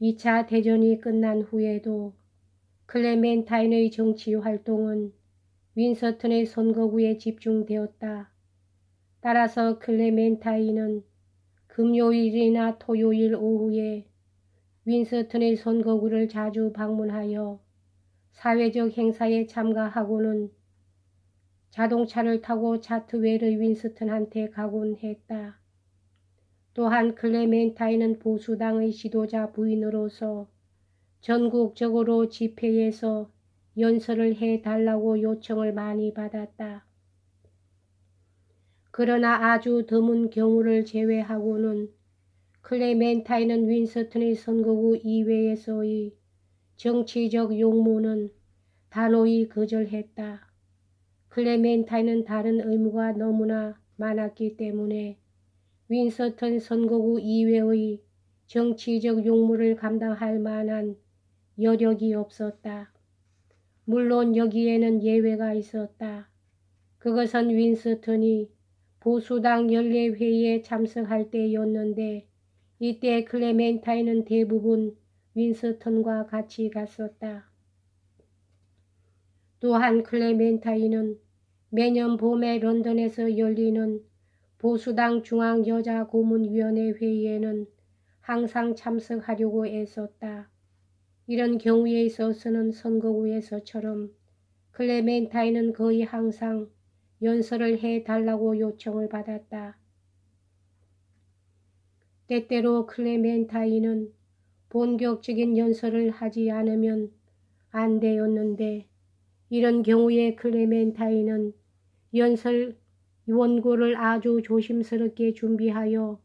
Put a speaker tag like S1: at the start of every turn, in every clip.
S1: 2차 대전이 끝난 후에도 클레멘타인의 정치 활동은 윈서턴의 선거구에 집중되었다. 따라서 클레멘타인은 금요일이나 토요일 오후에 윈서턴의 선거구를 자주 방문하여 사회적 행사에 참가하고는 자동차를 타고 차트웰의 윈스턴한테 가곤 했다. 또한 클레멘타인은 보수당의 지도자 부인으로서 전국적으로 집회에서 연설을 해 달라고 요청을 많이 받았다. 그러나 아주 드문 경우를 제외하고는 클레멘타인은 윈스턴의 선거구 이외에서의 정치적 용무는 단호히 거절했다. 클레멘타인은 다른 의무가 너무나 많았기 때문에 윈서턴 선거구 이외의 정치적 용무를 감당할 만한 여력이 없었다. 물론 여기에는 예외가 있었다. 그것은 윈스턴이 보수당 연례회의에 참석할 때였는데 이때 클레멘타인은 대부분 윈스턴과 같이 갔었다. 또한 클레멘타인은 매년 봄에 런던에서 열리는 보수당 중앙여자고문위원회 회의에는 항상 참석하려고 애썼다. 이런 경우에 있어서는 선거구에서처럼 클레멘타인은 거의 항상 연설을 해 달라고 요청을 받았다. 때때로 클레멘타인은 본격적인 연설을 하지 않으면 안 되었는데 이런 경우에 클레멘타인은 연설 원고를 아주 조심스럽게 준비하여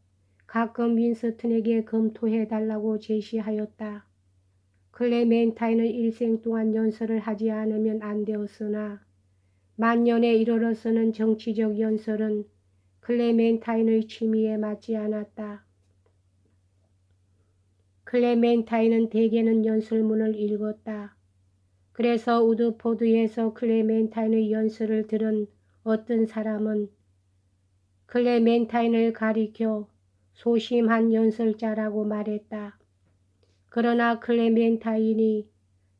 S1: 가끔 윈스턴에게 검토해 달라고 제시하였다. 클레멘타인은 일생 동안 연설을 하지 않으면 안 되었으나 만년에 이르러서는 정치적 연설은 클레멘타인의 취미에 맞지 않았다. 클레멘타인은 대개는 연설문을 읽었다. 그래서 우드포드에서 클레멘타인의 연설을 들은 어떤 사람은 클레멘타인을 가리켜 소심한 연설자라고 말했다. 그러나 클레멘타인이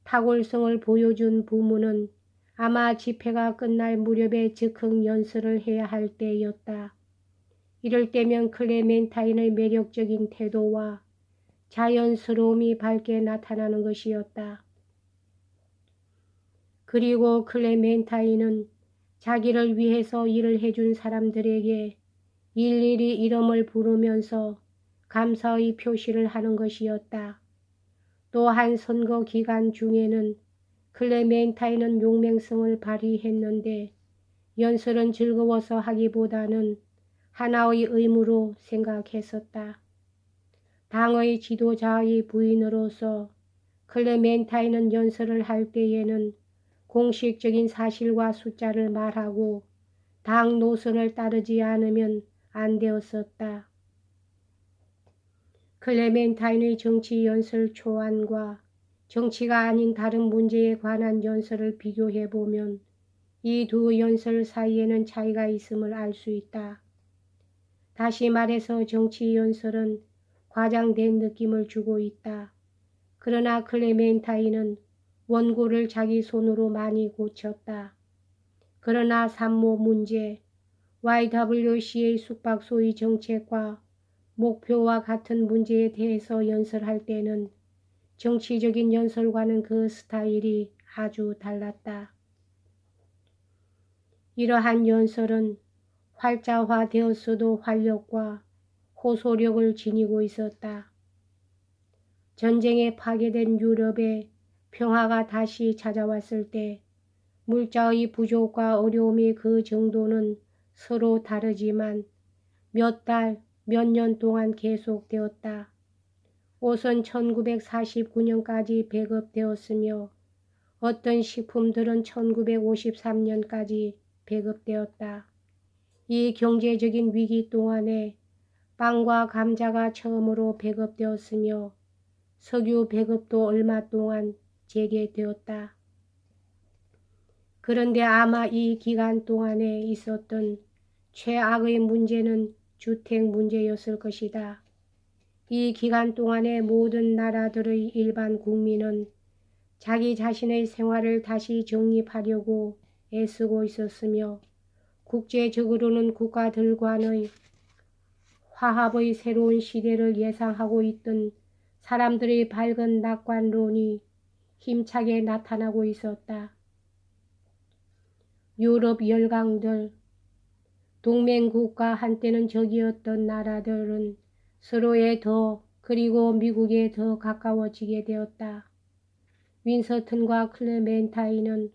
S1: 탁월성을 보여준 부문은 아마 집회가 끝날 무렵에 즉흥 연설을 해야 할 때였다. 이럴 때면 클레멘타인의 매력적인 태도와 자연스러움이 밝게 나타나는 것이었다. 그리고 클레멘타인은 자기를 위해서 일을 해준 사람들에게 일일이 이름을 부르면서 감사의 표시를 하는 것이었다. 또한 선거 기간 중에는 클레멘타인은 용맹성을 발휘했는데 연설은 즐거워서 하기보다는 하나의 의무로 생각했었다. 당의 지도자의 부인으로서 클레멘타인은 연설을 할 때에는 공식적인 사실과 숫자를 말하고 당 노선을 따르지 않으면 안 되었었다. 클레멘타인의 정치 연설 초안과 정치가 아닌 다른 문제에 관한 연설을 비교해 보면 이 두 연설 사이에는 차이가 있음을 알 수 있다. 다시 말해서 정치 연설은 과장된 느낌을 주고 있다. 그러나 클레멘타인은 원고를 자기 손으로 많이 고쳤다. 그러나 산모 문제, YWCA 숙박소의 정책과 목표와 같은 문제에 대해서 연설할 때는 정치적인 연설과는 그 스타일이 아주 달랐다. 이러한 연설은 활자화 되었어도 활력과 호소력을 지니고 있었다. 전쟁에 파괴된 유럽에 평화가 다시 찾아왔을 때 물자의 부족과 어려움이 그 정도는 서로 다르지만 몇 달, 몇 년 동안 계속되었다. 옷은 1949년까지 배급되었으며 어떤 식품들은 1953년까지 배급되었다. 이 경제적인 위기 동안에 빵과 감자가 처음으로 배급되었으며 석유 배급도 얼마 동안 재개되었다. 그런데 아마 이 기간 동안에 있었던 최악의 문제는 주택 문제였을 것이다. 이 기간 동안에 모든 나라들의 일반 국민은 자기 자신의 생활을 다시 정립하려고 애쓰고 있었으며 국제적으로는 국가들과의 화합의 새로운 시대를 예상하고 있던 사람들의 밝은 낙관론이 힘차게 나타나고 있었다. 유럽 열강들, 동맹국가 한때는 적이었던 나라들은 서로에 더 그리고 미국에 더 가까워지게 되었다. 윈서튼과 클레멘타인은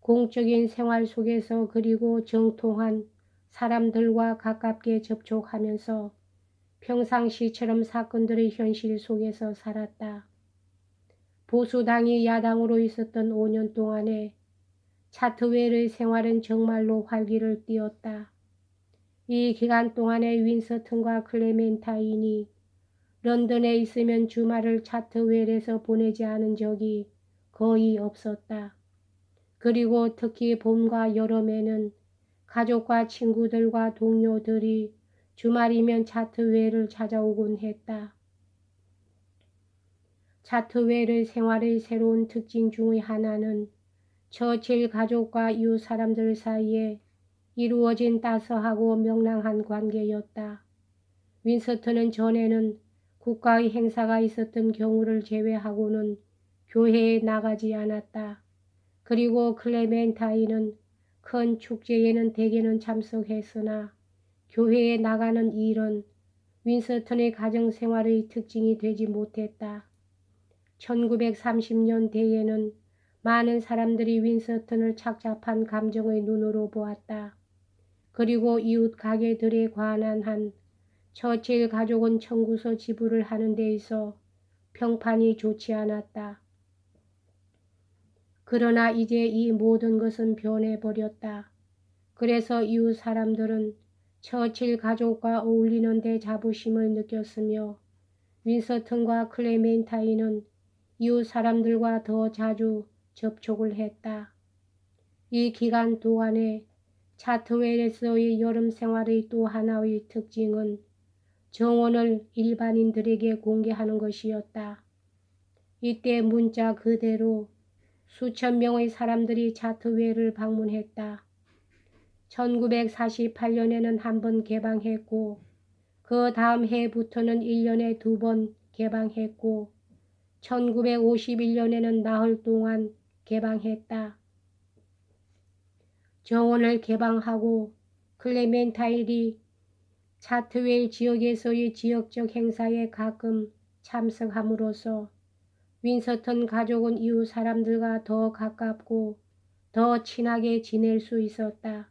S1: 공적인 생활 속에서 그리고 정통한 사람들과 가깝게 접촉하면서 평상시처럼 사건들의 현실 속에서 살았다. 보수당이 야당으로 있었던 5년 동안에 차트웰의 생활은 정말로 활기를 띠었다. 이 기간 동안에 윈서튼과 클레멘타인이 런던에 있으면 주말을 차트웰에서 보내지 않은 적이 거의 없었다. 그리고 특히 봄과 여름에는 가족과 친구들과 동료들이 주말이면 차트웰을 찾아오곤 했다. 차트웰의 생활의 새로운 특징 중의 하나는 처칠 가족과 이웃 사람들 사이에 이루어진 따스하고 명랑한 관계였다. 윈스턴은 전에는 국가의 행사가 있었던 경우를 제외하고는 교회에 나가지 않았다. 그리고 클레멘타인은 큰 축제에는 대개는 참석했으나 교회에 나가는 일은 윈스턴의 가정생활의 특징이 되지 못했다. 1930년대에는 많은 사람들이 윈스턴을 착잡한 감정의 눈으로 보았다. 그리고 이웃 가게들에 관한 한 처칠 가족은 청구서 지불을 하는 데 있어 평판이 좋지 않았다. 그러나 이제 이 모든 것은 변해버렸다. 그래서 이웃 사람들은 처칠 가족과 어울리는 데 자부심을 느꼈으며 윈서튼과 클레멘타인은 이웃 사람들과 더 자주 접촉을 했다. 이 기간 동안에 차트웰에서의 여름 생활의 또 하나의 특징은 정원을 일반인들에게 공개하는 것이었다. 이때 문자 그대로 수천 명의 사람들이 차트웰을 방문했다. 1948년에는 한 번 개방했고 그 다음 해부터는 1년에 두 번 개방했고 1951년에는 나흘 동안 개방했다. 정원을 개방하고 클레멘타일이 차트웰 지역에서의 지역적 행사에 가끔 참석함으로써 윈서턴 가족은 이웃 사람들과 더 가깝고 더 친하게 지낼 수 있었다.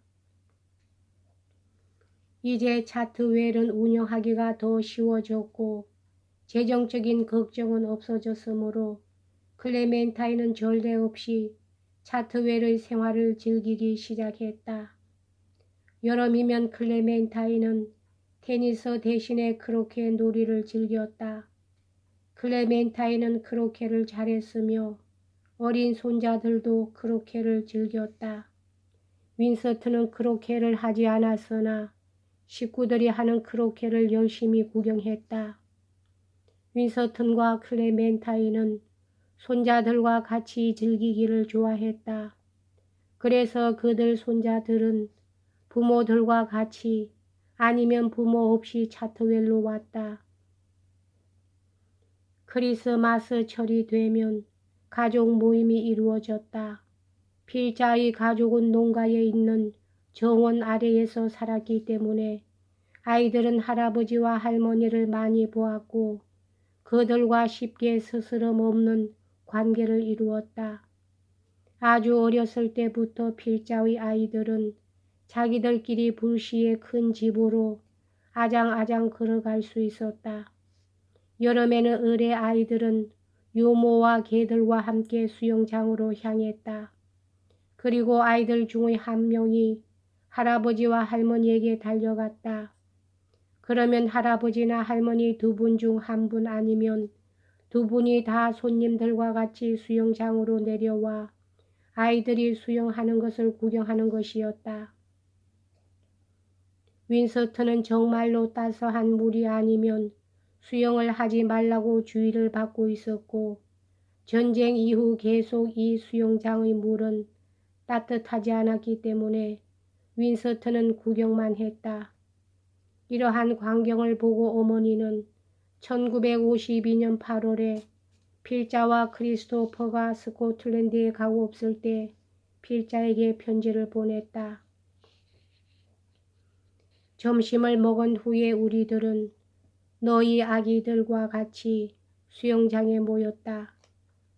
S1: 이제 차트웰은 운영하기가 더 쉬워졌고 재정적인 걱정은 없어졌으므로 클레멘타인은 절대 없이 차트웰의 생활을 즐기기 시작했다. 여름이면 클레멘타인은 테니스 대신에 크로케 놀이를 즐겼다. 클레멘타인은 크로케를 잘했으며 어린 손자들도 크로케를 즐겼다. 윈서트는 크로케를 하지 않았으나 식구들이 하는 크로케를 열심히 구경했다. 윈서튼과 클레멘타인은 손자들과 같이 즐기기를 좋아했다. 그래서 그들 손자들은 부모들과 같이 아니면 부모 없이 차트웰로 왔다. 크리스마스철이 되면 가족 모임이 이루어졌다. 필자의 가족은 농가에 있는 정원 아래에서 살았기 때문에 아이들은 할아버지와 할머니를 많이 보았고 그들과 쉽게 스스럼 없는 관계를 이루었다. 아주 어렸을 때부터 필자의 아이들은 자기들끼리 불시에 큰 집으로 아장아장 걸어갈 수 있었다. 여름에는 을의 아이들은 유모와 개들과 함께 수영장으로 향했다. 그리고 아이들 중의 한 명이 할아버지와 할머니에게 달려갔다. 그러면 할아버지나 할머니 두 분 중 한 분 아니면 두 분이 다 손님들과 같이 수영장으로 내려와 아이들이 수영하는 것을 구경하는 것이었다. 윈서트는 정말로 따스한 물이 아니면 수영을 하지 말라고 주의를 받고 있었고 전쟁 이후 계속 이 수영장의 물은 따뜻하지 않았기 때문에 윈서턴은 구경만 했다. 이러한 광경을 보고 어머니는 1952년 8월에 필자와 크리스토퍼가 스코틀랜드에 가고 없을 때 필자에게 편지를 보냈다. 점심을 먹은 후에 우리들은 너희 아기들과 같이 수영장에 모였다.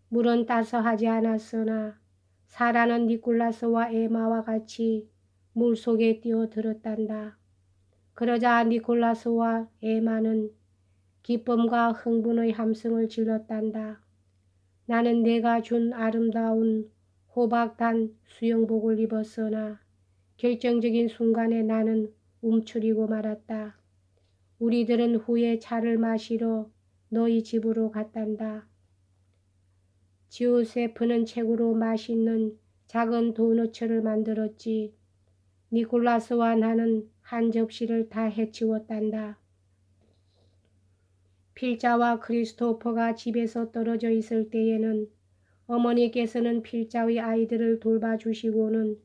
S1: 물은 따스하지 않았으나 사라는 니콜라스와 에마와 같이 물 속에 뛰어들었단다. 그러자 니콜라스와 에마는 기쁨과 흥분의 함성을 질렀단다. 나는 내가 준 아름다운 호박단 수영복을 입었으나 결정적인 순간에 나는 움츠리고 말았다. 우리들은 후에 차를 마시러 너희 집으로 갔단다. 지오세프는 책으로 맛있는 작은 도너츠를 만들었지. 니콜라스와 나는 한 접시를 다 해치웠단다. 필자와 크리스토퍼가 집에서 떨어져 있을 때에는 어머니께서는 필자의 아이들을 돌봐주시고는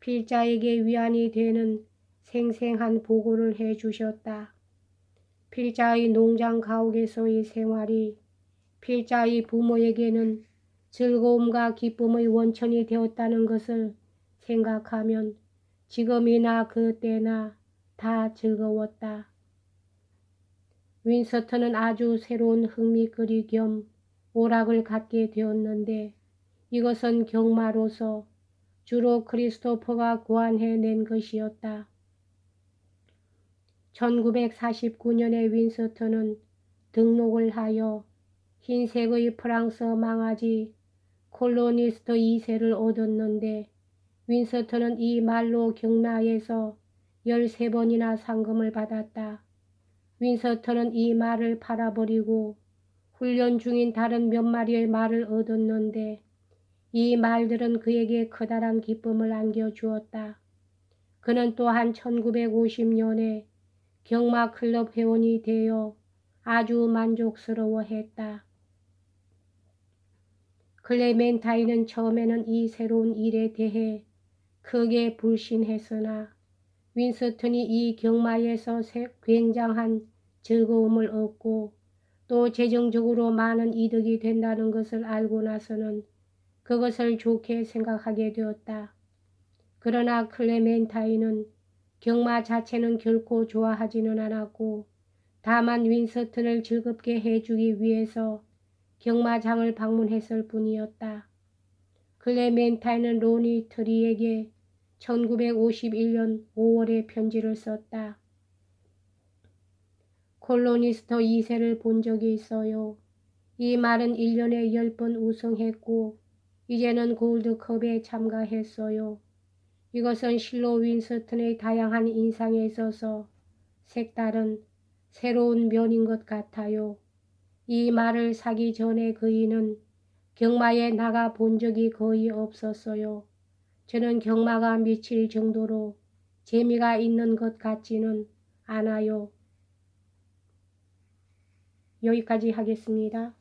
S1: 필자에게 위안이 되는 생생한 보고를 해 주셨다. 필자의 농장 가옥에서의 생활이 필자의 부모에게는 즐거움과 기쁨의 원천이 되었다는 것을 생각하면 지금이나 그때나 다 즐거웠다. 윈서턴은 아주 새로운 흥미거리 겸 오락을 갖게 되었는데 이것은 경마로서 주로 크리스토퍼가 구안해낸 것이었다. 1949년에 윈서턴은 등록을 하여 흰색의 프랑스 망아지 콜로니스트 2세를 얻었는데 윈서턴은 이 말로 경마에서 13번이나 상금을 받았다. 윈서턴은 이 말을 팔아버리고 훈련 중인 다른 몇 마리의 말을 얻었는데 이 말들은 그에게 커다란 기쁨을 안겨주었다. 그는 또한 1950년에 경마 클럽 회원이 되어 아주 만족스러워했다. 클레멘타인은 처음에는 이 새로운 일에 대해 크게 불신했으나 윈스턴이 이 경마에서 굉장한 즐거움을 얻고 또 재정적으로 많은 이득이 된다는 것을 알고 나서는 그것을 좋게 생각하게 되었다. 그러나 클레멘타인은 경마 자체는 결코 좋아하지는 않았고 다만 윈스턴을 즐겁게 해주기 위해서 경마장을 방문했을 뿐이었다. 클레멘타인은 로니 트리에게 1951년 5월에 편지를 썼다. 콜로니스터 2세를 본 적이 있어요. 이 말은 1년에 10번 우승했고 이제는 골드컵에 참가했어요. 이것은 실로 윈스턴의 다양한 인상에 있어서 색다른 새로운 면인 것 같아요. 이 말을 사기 전에 그이는 경마에 나가 본 적이 거의 없었어요. 저는 경마가 미칠 정도로 재미가 있는 것 같지는 않아요. 여기까지 하겠습니다.